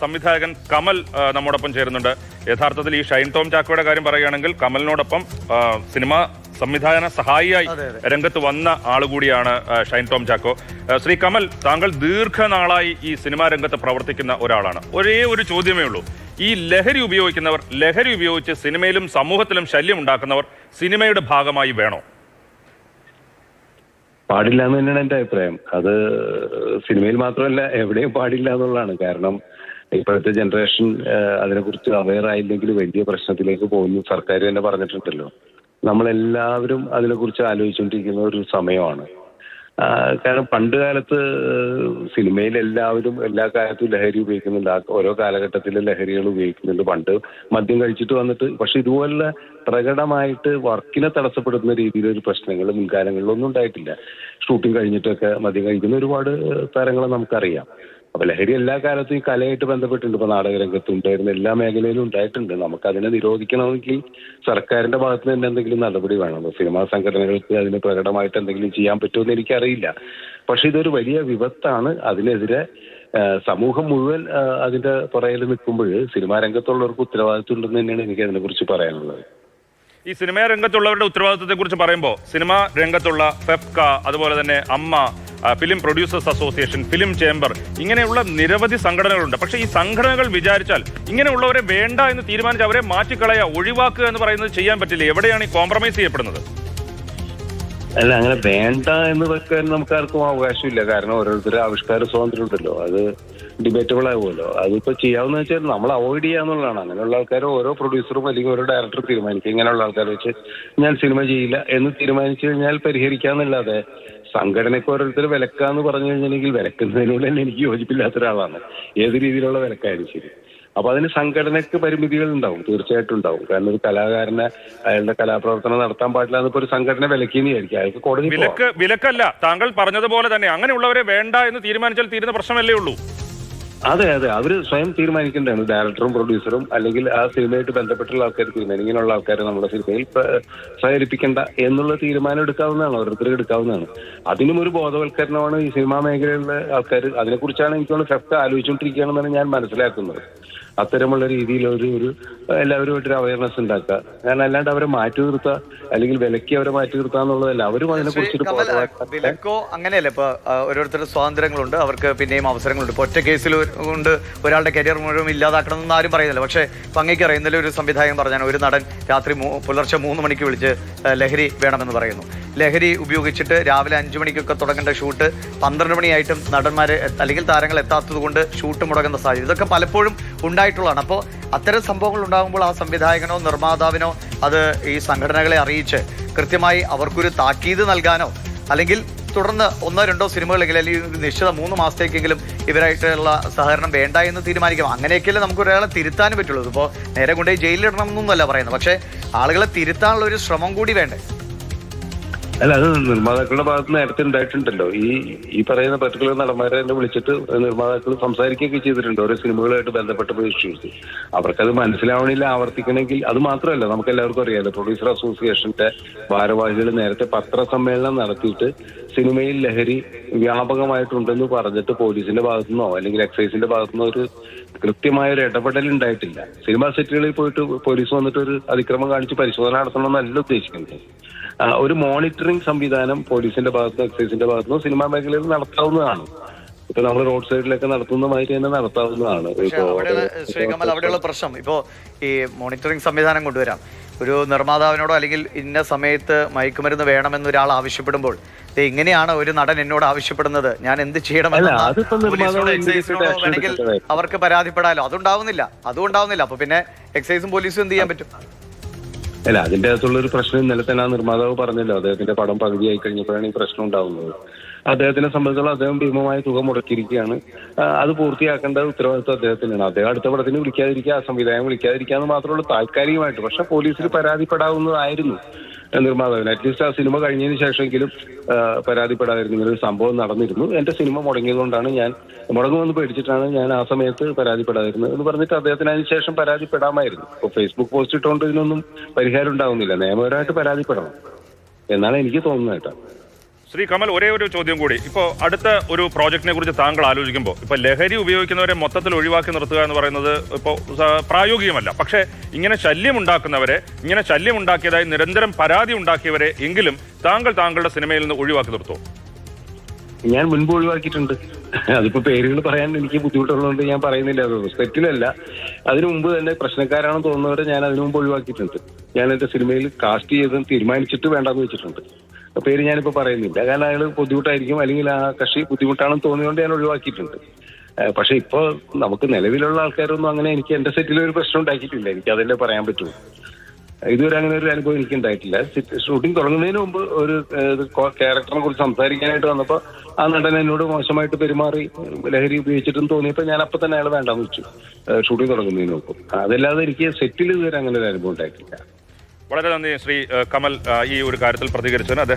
സംവിധായകൻ കമൽ നമ്മോടൊപ്പം ചേരുന്നുണ്ട്. യഥാർത്ഥത്തിൽ ഈ ഷൈൻ ടോം ചാക്കോയുടെ കാര്യം പറയുകയാണെങ്കിൽ കമലിനോടൊപ്പം സിനിമ സംവിധാന സഹായിയായി രംഗത്ത് വന്ന ആളുകൂടിയാണ് ഷൈൻ ടോം ചാക്കോ. ശ്രീ കമൽ താങ്കൾ ദീർഘനാളായി ഈ സിനിമാ രംഗത്ത് പ്രവർത്തിക്കുന്ന ഒരാളാണ്. ഒരേ ഒരു ചോദ്യമേ ഉള്ളൂ. ഈ ലഹരി ഉപയോഗിക്കുന്നവർ ലഹരി ഉപയോഗിച്ച് സിനിമയിലും സമൂഹത്തിലും ശല്യം ഉണ്ടാക്കുന്നവർ സിനിമയുടെ ഭാഗമായി വേണോ? പാടില്ല എന്ന് തന്നെയാണ് എന്റെ അഭിപ്രായം. അത് സിനിമയിൽ മാത്രമല്ല എവിടെയും പാടില്ല എന്നുള്ളതാണ്. കാരണം ഇപ്പോഴത്തെ ജനറേഷൻ അതിനെക്കുറിച്ച് അവെയർ ആയില്ലെങ്കിൽ വലിയ പ്രശ്നത്തിലേക്ക് പോകുന്നു. സർക്കാർ തന്നെ പറഞ്ഞിട്ടുണ്ടല്ലോ. നമ്മളെല്ലാവരും അതിനെക്കുറിച്ച് ആലോചിച്ചുകൊണ്ടിരിക്കുന്ന ഒരു സമയമാണ്. കാരണം പണ്ട് കാലത്ത് സിനിമയിൽ എല്ലാവരും എല്ലാ കാലത്തും ലഹരി ഉപയോഗിക്കുന്നുണ്ട്. ഓരോ കാലഘട്ടത്തിലും ലഹരികൾ ഉപയോഗിക്കുന്നുണ്ട്. പണ്ട് മദ്യം കഴിച്ചിട്ട് വന്നിട്ട് പക്ഷെ ഇതുപോലെ പ്രകടമായിട്ട് വർക്കിനെ തടസ്സപ്പെടുത്തുന്ന രീതിയിലൊരു പ്രശ്നങ്ങൾ മുൻകാലങ്ങളിലൊന്നും ഉണ്ടായിട്ടില്ല. ഷൂട്ടിംഗ് കഴിഞ്ഞിട്ടൊക്കെ മദ്യം കഴിക്കുന്ന ഒരുപാട് താരങ്ങളെ നമുക്കറിയാം. അപ്പൊ ലഹരി എല്ലാ കാലത്തും ഈ കലയായിട്ട് ബന്ധപ്പെട്ടിട്ടുണ്ട്. ഇപ്പൊ നാടകരംഗത്തും ഉണ്ടായിരുന്ന എല്ലാ മേഖലയിലും ഉണ്ടായിട്ടുണ്ട്. നമുക്ക് അതിനെ നിരോധിക്കണമെങ്കിൽ സർക്കാരിന്റെ ഭാഗത്ത് നിന്ന് എന്തെങ്കിലും നടപടി വേണം. സിനിമാ സംഘടനകൾക്ക് അതിന് പ്രകടമായിട്ട് എന്തെങ്കിലും ചെയ്യാൻ പറ്റുമെന്ന് എനിക്കറിയില്ല. പക്ഷെ ഇതൊരു വലിയ വിപത്താണ്. അതിനെതിരെ സമൂഹം മുഴുവൻ അതിന്റെ പുറകിൽ നിൽക്കുമ്പോൾ സിനിമാ രംഗത്തുള്ളവർക്ക് ഉത്തരവാദിത്വം ഉണ്ടെന്ന് തന്നെയാണ് എനിക്ക് അതിനെക്കുറിച്ച് പറയാനുള്ളത്. ഈ സിനിമാ രംഗത്തുള്ളവരുടെ ഉത്തരവാദിത്വത്തെ കുറിച്ച് പറയുമ്പോൾ സിനിമാ രംഗത്തുള്ള ഫെഫ്ക അതുപോലെ തന്നെ AMMA film producers association film chamber ഇങ്ങനെയുള്ള നിരവധി സംഘടനകളുണ്ട്. പക്ഷേ ഈ സംഘടനകൾ വിചാരിച്ചാൽ ഇങ്ങനെയുള്ളവരെ വേണ്ട എന്ന് തീരുമാനിച്ച് അവരെ മാറ്റിക്കളയുക ഒഴിവാക്കുക എന്ന് പറയുന്നത് ചെയ്യാൻ പറ്റില്ല. എവിടെയാണ് ഈ കോംപ്രമൈസ് ചെയ്യപ്പെടുന്നത്? അല്ല അങ്ങനെ വേണ്ട എന്ന് വെക്കാൻ നമുക്ക് ആർക്കും അവകാശമില്ല. കാരണം ഓരോരുത്തരുടെ ആവിഷ്കാര സ്വാതന്ത്ര്യം ഉണ്ടല്ലോ അത് ഡിബേറ്റബിൾ ആവുമല്ലോ. അതിപ്പോ ചെയ്യാവുന്ന വെച്ചാൽ നമ്മൾ അവോയ്ഡ് ചെയ്യാന്നുള്ളതാണ് അങ്ങനെയുള്ള ആൾക്കാർ ഓരോ പ്രൊഡ്യൂസറും അല്ലെങ്കിൽ ഓരോ ഡയറക്ടർ തീരുമാനിക്കും. ഇങ്ങനെയുള്ള ആൾക്കാർ വെച്ച് ഞാൻ സിനിമ ചെയ്യില്ല എന്ന് തീരുമാനിച്ചു കഴിഞ്ഞാൽ പരിഹരിക്കാന്നല്ലാതെ സംഘടനയ്ക്ക് ഓരോരുത്തർ വിലക്കാന്ന് പറഞ്ഞു കഴിഞ്ഞിട്ടുണ്ടെങ്കിൽ വിലക്കുന്നതിനോട് തന്നെ എനിക്ക് യോജിപ്പില്ലാത്ത ഒരാളാണ് ഏത് രീതിയിലുള്ള വിലക്കായാലും ശരി. അപ്പൊ അതിന് സംഘടനയ്ക്ക് പരിമിതികൾ ഉണ്ടാവും തീർച്ചയായിട്ടും ഉണ്ടാവും. കാരണം ഒരു കലാകാരനെ അയാളുടെ കലാപ്രവർത്തനം നടത്താൻ പാടില്ല എന്നിപ്പോ ഒരു സംഘടന വിലക്കിയെന്ന് വിചാരിക്കും. അയാൾക്ക് കോടതി വിലക്ക് വിലക്കല്ല താങ്കൾ പറഞ്ഞതുപോലെ തന്നെ അങ്ങനെയുള്ളവരെ വേണ്ട എന്ന് തീരുമാനിച്ചാൽ തീരുന്ന പ്രശ്നമല്ലേ ഉള്ളൂ. അതെ അതെ. അവർ സ്വയം തീരുമാനിക്കേണ്ടതാണ്. ഡയറക്ടറും പ്രൊഡ്യൂസറും അല്ലെങ്കിൽ ആ സിനിമയായിട്ട് ബന്ധപ്പെട്ടുള്ള ആൾക്കാർ തീരുമാനം ഇങ്ങനെയുള്ള ആൾക്കാരെ നമ്മുടെ സിനിമയിൽ സഹകരിപ്പിക്കേണ്ട എന്നുള്ള തീരുമാനം എടുക്കാവുന്നതാണ്. ഓരോരുത്തർക്ക് എടുക്കാവുന്നതാണ്. അതിനും ഒരു ബോധവൽക്കരണമാണ് ഈ സിനിമാ മേഖലയിലുള്ള ആൾക്കാർ അതിനെക്കുറിച്ചാണ് എനിക്കുള്ള ഫെഫ്റ്റ് ആലോചിച്ചുകൊണ്ടിരിക്കുകയാണെന്നാണ് ഞാൻ മനസ്സിലാക്കുന്നത്. അത്തരമുള്ള രീതിയിൽ ഒരു ഒരു എല്ലാവരുമായിട്ടൊരു അവയർനെസ് ഉണ്ടാക്കുക. കാരണം അല്ലാണ്ട് അവരെ മാറ്റി നിർത്തുക അല്ലെങ്കിൽ വിലക്കി അവരെ മാറ്റി നിർത്തുക എന്നുള്ളതല്ല. അവരും കമൽ, വിലക്കോ അങ്ങനെയല്ല. ഇപ്പൊ ഓരോരുത്തരുടെ സ്വാതന്ത്ര്യങ്ങളുണ്ട്. അവർക്ക് പിന്നെയും അവസരങ്ങളുണ്ട്. ഇപ്പൊ ഒറ്റ കേസിൽ കൊണ്ട് ഒരാളുടെ കരിയർ മുഴുവൻ ഇല്ലാതാക്കണം എന്ന് ആരും പറയുന്നില്ല. പക്ഷേ അങ്ങേക്ക് അറിയുന്നതിൽ ഒരു സംവിധായകൻ പറഞ്ഞാണ് ഒരു നടൻ രാത്രി പുലർച്ചെ മൂന്ന് മണിക്ക് വിളിച്ച് ലഹരി വേണമെന്ന് പറയുന്നു. ലഹരി ഉപയോഗിച്ചിട്ട് രാവിലെ അഞ്ചു മണിക്കൊക്കെ തുടങ്ങേണ്ട ഷൂട്ട് പന്ത്രണ്ട് മണിയായിട്ടും നടന്മാർ അല്ലെങ്കിൽ താരങ്ങൾ എത്താത്തത് കൊണ്ട് ഷൂട്ട് മുടങ്ങുന്ന സാഹചര്യം. ഇതൊക്കെ പലപ്പോഴും ഉണ്ടായിട്ടുള്ളതാണ്. അപ്പോൾ അത്തരം സംഭവങ്ങൾ ഉണ്ടാകുമ്പോൾ ആ സംവിധായകനോ നിർമ്മാതാവിനോ അത് ഈ സംഘടനകളെ അറിയിച്ച് കൃത്യമായി അവർക്കൊരു താക്കീത് നൽകാനോ അല്ലെങ്കിൽ തുടർന്ന് ഒന്നോ രണ്ടോ സിനിമകളെങ്കിലും അല്ലെങ്കിൽ നിശ്ചിത മൂന്ന് മാസത്തേക്കെങ്കിലും ഇവരായിട്ടുള്ള സഹകരണം വേണ്ട എന്ന് തീരുമാനിക്കാം. അങ്ങനെയൊക്കെയല്ലേ നമുക്ക് ഒരാളെ തിരുത്താനും പറ്റുള്ളൂ. ഇപ്പോൾ നേരെ കൊണ്ടുപോയി ജയിലിലിടണം എന്നൊന്നുമല്ല പറയുന്നത്. പക്ഷേ ആളുകളെ തിരുത്താനുള്ള ഒരു ശ്രമം കൂടി വേണ്ടേ? അല്ല അത് നിർമ്മാതാക്കളുടെ ഭാഗത്ത് നേരത്തെ ഉണ്ടായിട്ടുണ്ടല്ലോ. ഈ ഈ പറയുന്ന പർട്ടിക്കുലർ നടന്മാരെ തന്നെ വിളിച്ചിട്ട് നിർമ്മാതാക്കൾ സംസാരിക്കുകയൊക്കെ ചെയ്തിട്ടുണ്ട്. ഓരോ സിനിമകളുമായിട്ട് ബന്ധപ്പെട്ട ഇഷ്യൂസ് അവർക്കത് മനസ്സിലാവണില്ല ആവർത്തിക്കണമെങ്കിൽ അത് മാത്രമല്ല നമുക്ക് എല്ലാവർക്കും അറിയാലോ പ്രൊഡ്യൂസർ അസോസിയേഷന്റെ ഭാരവാഹികൾ നേരത്തെ പത്രസമ്മേളനം നടത്തിയിട്ട് സിനിമയിൽ ലഹരി വ്യാപകമായിട്ടുണ്ടെന്ന് പറഞ്ഞിട്ട് പോലീസിന്റെ ഭാഗത്തുനിന്നോ അല്ലെങ്കിൽ എക്സൈസിന്റെ ഭാഗത്തുനിന്നോ ഒരു കൃത്യമായ ഒരു ഇടപെടൽ ഉണ്ടായിട്ടില്ല. സിനിമാ സെറ്റുകളിൽ പോയിട്ട് പോലീസ് വന്നിട്ട് ഒരു അതിക്രമം കാണിച്ച് പരിശോധന നടത്തണമെന്നല്ല ഉദ്ദേശിക്കുന്നത്. ഒരു മോണിറ്ററിംഗ് സംവിധാനം പോലീസിന്റെ ഭാഗത്തുനിന്ന് എക്സൈസിന്റെ ഭാഗത്തുനിന്ന് സിനിമാ മേഖലയിൽ നടത്താവുന്നതാണ്. ഇപ്പൊ നമ്മൾ റോഡ് സൈഡിലൊക്കെ നടത്തുന്ന മാതിരി തന്നെ നടത്താവുന്നതാണ്. അവിടെയുള്ള പ്രശ്നം. ഇപ്പോ ഈ മോണിറ്ററിംഗ് സംവിധാനം കൊണ്ടുവരാം. ഒരു നിർമ്മാതാവിനോടോ അല്ലെങ്കിൽ ഇന്ന സമയത്ത് മയക്കുമരുന്ന് വേണമെന്ന് ഒരാൾ ആവശ്യപ്പെടുമ്പോൾ ഇങ്ങനെയാണ് ഒരു നടൻ എന്നോട് ആവശ്യപ്പെടുന്നത്. ഞാൻ എന്ത് ചെയ്യണമെന്ന് വേണമെങ്കിൽ അവർക്ക് പരാതിപ്പെടാലോ. അതുണ്ടാവുന്നില്ല. അതും ഉണ്ടാവുന്നില്ല അപ്പൊ പിന്നെ എക്സൈസും പോലീസും എന്ത് ചെയ്യാൻ പറ്റും? അല്ല അതിന്റെ അകത്തുള്ള ഒരു പ്രശ്നം ഇന്നലെ തന്നെ ആ നിർമ്മാതാവ് പറഞ്ഞല്ലോ അദ്ദേഹത്തിന്റെ പടം പകുതിയായി കഴിഞ്ഞപ്പോഴാണ് ഈ പ്രശ്നം ഉണ്ടാവുന്നത്. അദ്ദേഹത്തിനെ സംബന്ധിച്ചുള്ള അദ്ദേഹം ഭീമമായ തുക മുടക്കിയിരിക്കുകയാണ്. അത് പൂർത്തിയാക്കേണ്ട ഉത്തരവാദിത്വം അദ്ദേഹത്തിനാണ്. അദ്ദേഹം അടുത്ത പടത്തിന് വിളിക്കാതിരിക്കുക ആ സംവിധായകം വിളിക്കാതിരിക്കുക എന്ന് മാത്രമുള്ള താൽക്കാലികമായിട്ട്. പക്ഷെ പോലീസിൽ പരാതിപ്പെടാവുന്നതായിരുന്നു. നിർമ്മാതാവിന് അറ്റ്ലീസ്റ്റ് ആ സിനിമ കഴിഞ്ഞതിന് ശേഷമെങ്കിലും പരാതിപ്പെടാതിരുന്ന ഒരു സംഭവം നടന്നിരുന്നു. എന്റെ സിനിമ മുടങ്ങിയതുകൊണ്ടാണ് ഞാൻ മുടങ്ങുമെന്ന് പേടിച്ചിട്ടാണ് ഞാൻ ആ സമയത്ത് പരാതിപ്പെടാതിരുന്നത് എന്ന് പറഞ്ഞിട്ട് അദ്ദേഹത്തിന് അതിന് ശേഷം പരാതിപ്പെടാമായിരുന്നു. ഇപ്പൊ ഫേസ്ബുക്ക് പോസ്റ്റ് ഇട്ടുകൊണ്ട് ഇതിനൊന്നും പരിഹാരം ഉണ്ടാവുന്നില്ല. നിയമപരമായിട്ട് പരാതിപ്പെടണം. എന്നാണ് എനിക്ക് തോന്നുന്നത് കേട്ടോ. ശ്രീ കമൽ ഒരേ ഒരു ചോദ്യം കൂടി. ഇപ്പോൾ അടുത്ത ഒരു പ്രോജക്റ്റിനെ കുറിച്ച് താങ്കൾ ആലോചിക്കുമ്പോൾ ഇപ്പോൾ ലഹരി ഉപയോഗിക്കുന്നവരെ മൊത്തത്തിൽ ഒഴിവാക്കി നിർത്തുക എന്ന് പറയുന്നത് ഇപ്പോൾ പ്രായോഗികമല്ല. പക്ഷേ ഇങ്ങനെ ശല്യം ഉണ്ടാക്കുന്നവരെ ഇങ്ങനെ ശല്യം ഉണ്ടാക്കിയതായി നിരന്തരം പരാതി ഉണ്ടാക്കിയവരെ എങ്കിലും താങ്കൾ താങ്കളുടെ സിനിമയിൽ നിന്ന് ഒഴിവാക്കി നിർത്തോ. ഞാൻ മുൻപ് ഒഴിവാക്കിയിട്ടുണ്ട്. അതിപ്പോ പേരുകൾ പറയാൻ എനിക്ക് ബുദ്ധിമുട്ടുള്ളതുകൊണ്ട് ഞാൻ പറയുന്നില്ല. റെസ്പെക്റ്റിലല്ല അതിനു മുമ്പ് തന്നെ പ്രശ്നക്കാരാണെന്ന് തോന്നുന്നവരെ ഞാൻ അതിനു മുമ്പ് ഒഴിവാക്കിയിട്ടുണ്ട്. ഞാൻ എന്റെ സിനിമയിൽ കാസ്റ്റ് ചെയ്ത് തീരുമാനിച്ചിട്ട് വേണ്ടെന്ന് വെച്ചിട്ടുണ്ട്. പേര് ഞാനിപ്പോ പറയുന്നില്ല. കാരണം അയാൾ ബുദ്ധിമുട്ടായിരിക്കും അല്ലെങ്കിൽ ആ കക്ഷി ബുദ്ധിമുട്ടാണെന്ന് തോന്നിയതുകൊണ്ട് ഞാൻ ഒഴിവാക്കിയിട്ടുണ്ട്. പക്ഷെ ഇപ്പൊ നമുക്ക് നിലവിലുള്ള ആൾക്കാരൊന്നും അങ്ങനെ എനിക്ക് എന്റെ സെറ്റിൽ ഒരു പ്രശ്നം ഉണ്ടാക്കിയിട്ടില്ല. എനിക്ക് അതല്ലേ പറയാൻ പറ്റുള്ളൂ. ഇതുവരെ അങ്ങനെ ഒരു അനുഭവം എനിക്ക് ഉണ്ടായിട്ടില്ല. ഷൂട്ടിംഗ് തുടങ്ങുന്നതിന് മുമ്പ് ഒരു ക്യാരക്ടറിനെ കുറിച്ച് സംസാരിക്കാനായിട്ട് വന്നപ്പോൾ ആ നടൻ എന്നോട് മോശമായിട്ട് പെരുമാറി ലഹരി ഉപയോഗിച്ചിട്ടെന്ന് തോന്നിയപ്പോൾ ഞാൻ അപ്പൊ തന്നെ അയാൾ വേണ്ടാന്ന് വെച്ചു ഷൂട്ടിംഗ് തുടങ്ങുന്നതിന് മുമ്പ്. അതല്ലാതെ എനിക്ക് സെറ്റിൽ ഇതുവരെ അങ്ങനെ ഒരു അനുഭവം ഉണ്ടായിട്ടില്ല. വളരെ നന്ദി ശ്രീ കമൽ ഈ ഒരു കാര്യത്തിൽ പ്രതികരിച്ചതിന്. അദ്ദേഹം